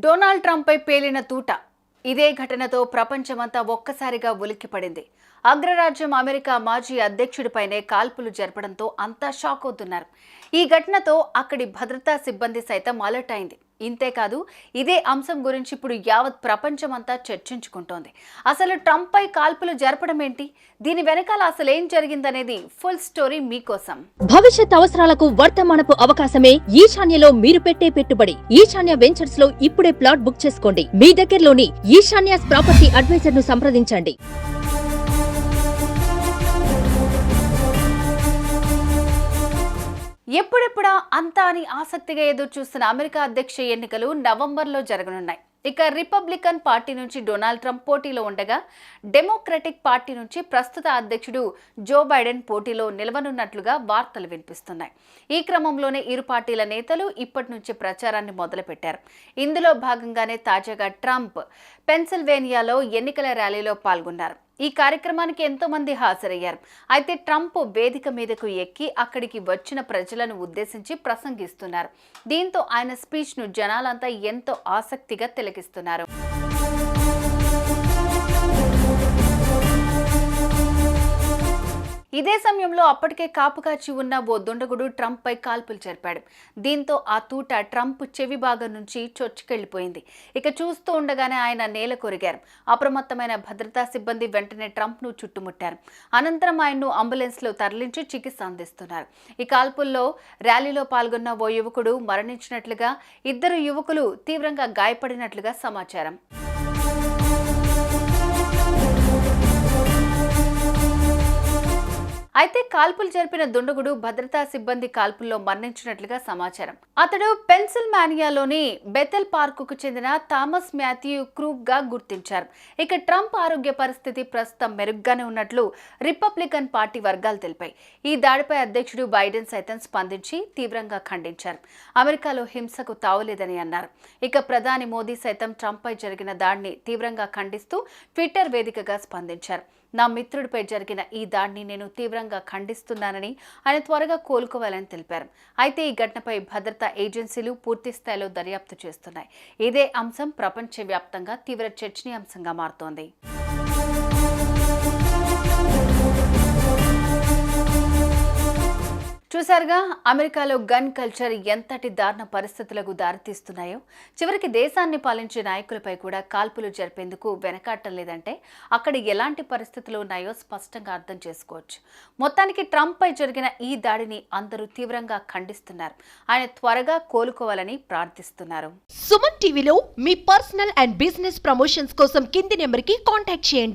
Donald ట్రంప్పై పేలిన తూట. ఇదే ఘటనతో ప్రపంచమంతా ఒక్కసారిగా ఉలిక్కిపడింది. అగ్రరాజ్యం అమెరికా మాజీ అధ్యక్షుడిపైనే కాల్పులు జరపడంతో అంతా షాక్ అవుతున్నారు. ఈ ఘటనతో అక్కడి భద్రతా సిబ్బంది సైతం అలర్ట్ అయింది. ఇంతేకాదు ఇదే అంశం గురించి ఇప్పుడు యావత్ ప్రపంచమంతా చర్చించుకుంటోంది. అసలు ట్రంప్పై కాల్పులు జరపడం ఏంటి? దీని వెనకాల అసలు ఏం జరిగిందనేది ఫుల్ స్టోరీ మీకోసం. భవిష్యత్ అవసరాలకు వర్తమానపు అవకాశమే ఈశాన్యలో మీరు పెట్టే పెట్టుబడి. ఈశాన్య వెంచర్స్లో ఇప్పుడే ప్లాట్ బుక్ చేసుకోండి. మీ దగ్గరలోని ఈశాన్యాస్ ప్రాపర్టీ అడ్వైజర్ను సంప్రదించండి. ఎప్పుడెప్పుడా అంతా అని ఆసక్తిగా ఎదురు చూస్తున్న అమెరికా అధ్యక్ష ఎన్నికలు నవంబర్లో జరగనున్నాయి. ఇక రిపబ్లికన్ పార్టీ నుంచి డొనాల్డ్ ట్రంప్ పోటీలో ఉండగా డెమోక్రటిక్ పార్టీ నుంచి ప్రస్తుత అధ్యక్షుడు జో బైడెన్ పోటీలో నిలవనున్నట్లుగా వార్తలు వినిపిస్తున్నాయి. ఈ క్రమంలోనే ఇరు పార్టీల నేతలు ఇప్పటి నుంచి ప్రచారాన్ని మొదలుపెట్టారు. ఇందులో భాగంగానే తాజాగా ట్రంప్ పెన్సిల్వేనియాలో ఎన్నికల ర్యాలీలో పాల్గొన్నారు. ఈ కార్యక్రమానికి ఎంతో మంది హాజరయ్యారు. అయితే ట్రంప్ వేదిక మీదకు ఎక్కి అక్కడికి వచ్చిన ప్రజలను ఉద్దేశించి ప్రసంగిస్తున్నారు. దీంతో ఆయన స్పీచ్ను జనాలంతా ఎంతో ఆసక్తిగా తిలకిస్తున్నారు ఇదే సమయంలో అప్పటికే కాపు కాచి ఉన్న ఓ దుండగుడు ట్రంప్ పై కాల్పులు జరిపాడు. దీంతో ఆ తూట ట్రంప్ చెవి భాగం నుంచి చొచ్చుకెళ్ళిపోయింది ఇక చూస్తూ ఉండగానే ఆయన నేల కొరిగారు. అప్రమత్తమైన భద్రతా సిబ్బంది వెంటనే ట్రంప్ను చుట్టుముట్టారు. అనంతరం ఆయన్ను అంబులెన్స్లో తరలించి చికిత్స అందిస్తున్నారు. ఈ కాల్పుల్లో ర్యాలీలో పాల్గొన్న ఓ యువకుడు మరణించినట్లుగా ఇద్దరు యువకులు తీవ్రంగా గాయపడినట్లుగా సమాచారం. అయితే కాల్పులు జరిపిన దుండగుడు భద్రతా సిబ్బంది కాల్పుల్లో మరణించినట్లుగా సమాచారం. అతడు పెన్సిల్మానియాలోని బెతెల్ పార్కుకు చెందిన థామస్ మాథ్యూ క్రూక్గా గుర్తించారు. ఇక ట్రంప్ ఆరోగ్య పరిస్థితి ప్రస్తుతం మెరుగ్గానే ఉన్నట్లు రిపబ్లికన్ పార్టీ వర్గాలు తెలిపాయి. ఈ దాడిపై అధ్యక్షుడు బైడెన్ సైతం స్పందించి తీవ్రంగా ఖండించారు. అమెరికాలో హింసకు తావులేదని అన్నారు. ఇక ప్రధాని మోదీ సైతం ట్రంప్పై జరిగిన దాడిని తీవ్రంగా ఖండిస్తూ ట్విట్టర్ వేదికగా స్పందించారు. నా మిత్రుడిపై జరిగిన ఈ దాడిని నేను తీవ్రంగా ఖండిస్తున్నానని ఆయన త్వరగా కోలుకోవాలని తెలిపారు. అయితే ఈ ఘటనపై భద్రతా ఏజెన్సీలు పూర్తి స్థాయిలో దర్యాప్తు చేస్తున్నాయి. ఇదే అంశం ప్రపంచవ్యాప్తంగా తీవ్ర చర్చనీయాంశంగా మారుతోంది. చూశారుగా అమెరికాలో గన్ కల్చర్ ఎంతటి దారుణ పరిస్థితులకు దారితీస్తున్నాయో చివరికి దేశాన్ని పాలించే నాయకులపై కూడా కాల్పులు జరిపేందుకు వెనకాటం లేదంటే అక్కడ ఎలాంటి పరిస్థితులు ఉన్నాయో స్పష్టంగా అర్థం చేసుకోవచ్చు. మొత్తానికి ట్రంప్ పై జరిగిన ఈ దాడిని అందరూ తీవ్రంగా ఖండిస్తున్నారు. ఆయన త్వరగా కోలుకోవాలని ప్రార్థిస్తున్నారు. సుమన్ టీవీలో మీ పర్సనల్ అండ్ బిజినెస్ ప్రమోషన్స్ కోసం కింది నెంబర్కి కాంటాక్ట్ చేయండి.